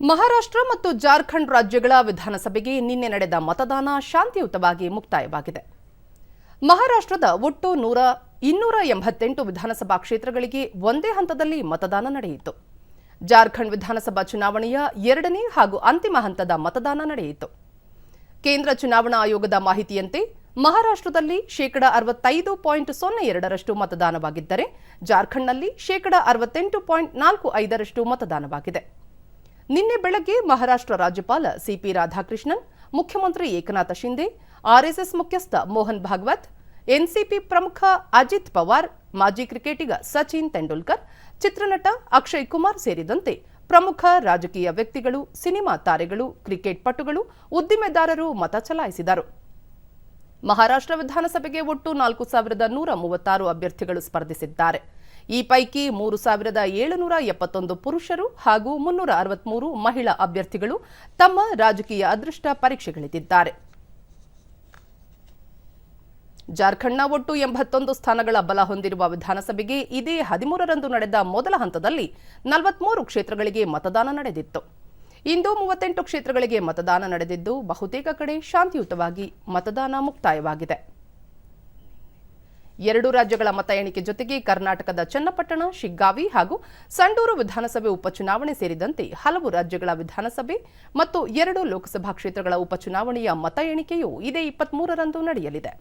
ಮಹಾರಾಷ್ಟ್ರ ಮತ್ತು ಜಾರ್ಖಂಡ್ ರಾಜ್ಯಗಳ ವಿಧಾನಸಭೆಗೆ ನಿನ್ನೆ ನಡೆದ ಮತದಾನ ಶಾಂತಿಯುತವಾಗಿ ಮುಕ್ತಾಯವಾಗಿದೆ. ಮಹಾರಾಷ್ಟ್ರದ ಒಟ್ಟು ನೂರ ಇನ್ನೂರ ಎಂಬತ್ತೆಂಟು ವಿಧಾನಸಭಾ ಕ್ಷೇತ್ರಗಳಿಗೆ ಒಂದೇ ಹಂತದಲ್ಲಿ ಮತದಾನ ನಡೆಯಿತು. ಜಾರ್ಖಂಡ್ ವಿಧಾನಸಭಾ ಚುನಾವಣೆಯ ಎರಡನೇ ಹಾಗೂ ಅಂತಿಮ ಹಂತದ ಮತದಾನ ನಡೆಯಿತು. ಕೇಂದ್ರ ಚುನಾವಣಾ ಆಯೋಗದ ಮಾಹಿತಿಯಂತೆ, ಮಹಾರಾಷ್ಟ್ರದಲ್ಲಿ ಶೇಕಡ ಅರವತ್ತೈದು ಪಾಯಿಂಟ್ ಸೊನ್ನೆ ಎರಡರಷ್ಟು ಮತದಾನವಾಗಿದ್ದರೆ, ಜಾರ್ಖಂಡ್ನಲ್ಲಿ ಶೇಕಡ ಅರವತ್ತೆಂಟು ಪಾಯಿಂಟ್ ನಾಲ್ಕು ಐದರಷ್ಟು ಮತದಾನವಾಗಿದೆ. ನಿನ್ನೆ ಬೆಳಗ್ಗೆ ಮಹಾರಾಷ್ಟ್ರ ರಾಜ್ಯಪಾಲ ಸಿಪಿ ರಾಧಾಕೃಷ್ಣನ್, ಮುಖ್ಯಮಂತ್ರಿ ಏಕನಾಥ ಶಿಂದೆ, ಆರ್ಎಸ್ಎಸ್ ಮುಖ್ಯಸ್ಥ ಮೋಹನ್ ಭಾಗವತ್, ಎನ್ಸಿಪಿ ಪ್ರಮುಖ ಅಜಿತ್ ಪವಾರ್, ಮಾಜಿ ಕ್ರಿಕೆಟಿಗ ಸಚಿನ್ ತೆಂಡೂಲ್ಕರ್, ಚಿತ್ರನಟ ಅಕ್ಷಯ್ ಕುಮಾರ್ ಸೇರಿದಂತೆ ಪ್ರಮುಖ ರಾಜಕೀಯ ವ್ಯಕ್ತಿಗಳು, ಸಿನಿಮಾ ತಾರೆಗಳು, ಕ್ರಿಕೆಟ್ ಪಟುಗಳು, ಉದ್ದಿಮೆದಾರರು ಮತ ಚಲಾಯಿಸಿದರು. ಮಹಾರಾಷ್ಟ್ರ ವಿಧಾನಸಭೆಗೆ ಒಟ್ಟು ನಾಲ್ಕು ಸಾವಿರದ ನೂರ ಮೂವತ್ತಾರು ಅಭ್ಯರ್ಥಿಗಳು ಸ್ಪರ್ಧಿಸಿದ್ದಾರೆ. ಈ ಪೈಕಿ ಮೂರು ಸಾವಿರದ ಏಳುನೂರ ಎಪ್ಪತ್ತೊಂದು ಪುರುಷರು ಹಾಗೂ ಮುನ್ನೂರ ಅರವತ್ಮೂರು ಮಹಿಳಾ ಅಭ್ಯರ್ಥಿಗಳು ತಮ್ಮ ರಾಜಕೀಯ ಅದೃಷ್ಟ ಪರೀಕ್ಷೆಗಳಿದ್ದಾರೆ ಜಾರ್ಖಂಡ್ನ ಒಟ್ಟು ಎಂಬತ್ತೊಂದು ಸ್ಥಾನಗಳ ಬಲ ಹೊಂದಿರುವ ವಿಧಾನಸಭೆಗೆ ಇದೇ ಹದಿಮೂರರಂದು ನಡೆದ ಮೊದಲ ಹಂತದಲ್ಲಿ ನಲವತ್ಮೂರು ಕ್ಷೇತ್ರಗಳಿಗೆ ಮತದಾನ ನಡೆದಿತ್ತು. ಇಂದು ಮೂವತ್ತೆಂಟು ಕ್ಷೇತ್ರಗಳಿಗೆ ಮತದಾನ ನಡೆದಿದ್ದು, ಬಹುತೇಕ ಕಡೆ ಶಾಂತಿಯುತವಾಗಿ ಮತದಾನ ಮುಕ್ತಾಯವಾಗಿದೆ. ಎರಡು ರಾಜ್ಯಗಳ ಮತ ಎಣಿಕೆ ಜೊತೆಗೆ ಕರ್ನಾಟಕದ ಚನ್ನಪಟ್ಟಣ, ಶಿಗ್ಗಾವಿ ಹಾಗೂ ಸಂಡೂರು ವಿಧಾನಸಭೆ ಉಪಚುನಾವಣೆ ಸೇರಿದಂತೆ ಹಲವು ರಾಜ್ಯಗಳ ವಿಧಾನಸಭೆ ಮತ್ತು ಎರಡು ಲೋಕಸಭಾ ಕ್ಷೇತ್ರಗಳ ಉಪಚುನಾವಣೆಯ ಮತ ಎಣಿಕೆಯು ಇದೇ ಇಪ್ಪತ್ಮೂರರಂದು ನಡೆಯಲಿದೆ.